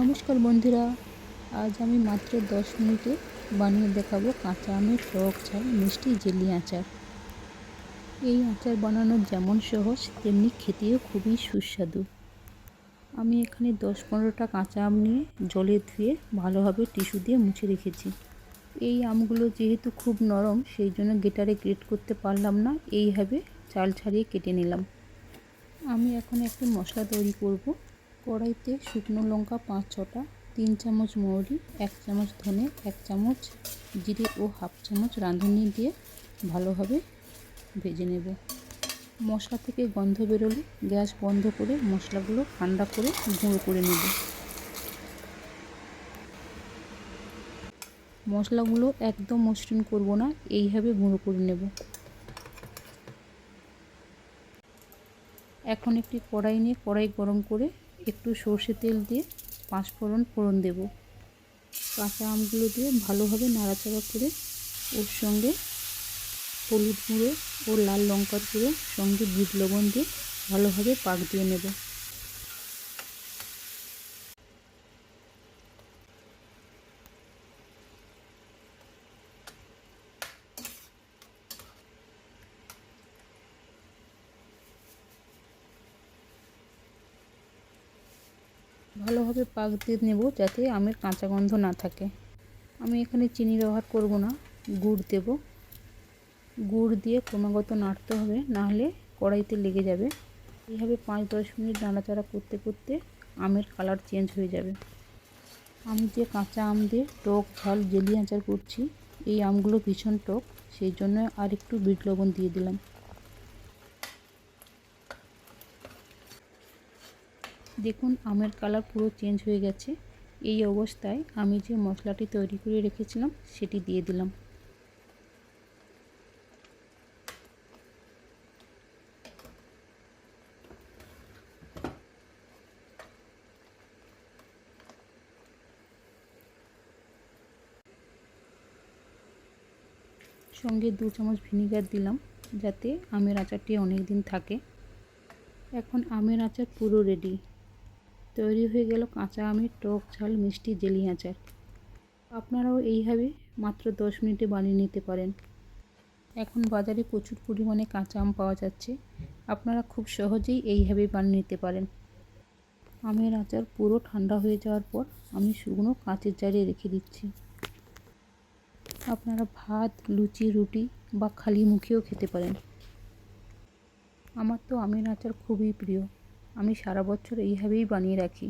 নমস্কার বন্ধুরা, আজ আমি মাত্র দশ মিনিটে বানিয়ে দেখাবো কাঁচা আমের টক ঝাল, মিষ্টি জেলি আচার। এই আচার বানানো যেমন সহজ, তেমনি খেতেও খুবই সুস্বাদু। আমি এখানে দশ পনেরোটা কাঁচা আম নিয়ে জলে ধুয়ে ভালোভাবে টিস্যু দিয়ে মুছে রেখেছি। এই আমগুলো যেহেতু খুব নরম, সেই জন্য গেটারে গ্রেট করতে পারলাম না, এইভাবে চাল ছাড়িয়ে কেটে নিলাম। আমি এখন একটি মশলা তৈরি করব। কড়াইতে শুকনো লঙ্কা পাঁচ ছটা, তিন চামচ মৌরি, এক চামচ ধনে, এক চামচ জিরে ও হাফ চামচ রাঁধুনি দিয়ে ভালোভাবে ভেজে নেব। মশলা থেকে গন্ধ বেরোলে গ্যাস বন্ধ করে মশলাগুলো ঠান্ডা করে গুঁড়ো করে নেব। মশলাগুলো একদম মসৃণ করব না, এইভাবে গুঁড়ো করে নেব। এখন একটি কড়াই নিয়ে কড়াই গরম করে একটু সর্ষে তেল দিয়ে পাঁচ ফোড়ন ফোড়ন দেব। কাঁচা আমগুলো দিয়ে ভালোভাবে নাড়াচাড়া করে ওর সঙ্গে হলুদ গুঁড়ো ও লাল লঙ্কার গুঁড়ো সঙ্গে বিট লবণ দিয়ে ভালোভাবে পাক দিয়ে নেব। ভালোভাবে পাক দিয়ে নেব যাতে আমের কাঁচা গন্ধ না থাকে। আমি এখানে চিনি ব্যবহার করব না, গুড় দেব। গুড় দিয়ে ক্রমাগত নাড়তে হবে, নাহলে কড়াইতে লেগে যাবে। এইভাবে পাঁচ দশ মিনিট নাড়াচাড়া করতে করতে আমের কালার চেঞ্জ হয়ে যাবে। আমি যে কাঁচা আম দিয়ে টক, ঝাল, জেলি আচার করছি। এই আমগুলো ভীষণ টক, সেই জন্য আর একটু বিট লবণ দিয়ে দিলাম। দেখুন, আমের কালার পুরো চেঞ্জ হয়ে গেছে। এই অবস্থায় আমি যে মশলাটি তৈরি করে রেখেছিলাম, সেটি দিয়ে দিলাম। সঙ্গে দু চামচ ভিনিগার দিলাম, যাতে আমের আচারটি অনেক দিন থাকে। এখন আমের আচার পুরো রেডি তৈরি হয়ে গেল কাঁচা আমের টক ঝাল মিষ্টি জেলি আচার। আপনারাও এইভাবে মাত্র দশ মিনিটে বানিয়ে নিতে পারেন। এখন বাজারে প্রচুর পরিমাণে কাঁচা আম পাওয়া যাচ্ছে। আপনারা খুব সহজেই এইভাবে বানিয়ে নিতে পারেন। আমের আচার পুরো ঠান্ডা হয়ে যাওয়ার পর আমি শুকনো কাঁচের জারে রেখে দিচ্ছি। আপনারা ভাত, লুচি, রুটি বা খালি মুখেও খেতে পারেন। আমার তো আমের আচার খুবই প্রিয়। আমি সারা বছর এইভাবেই বানিয়ে রাখি।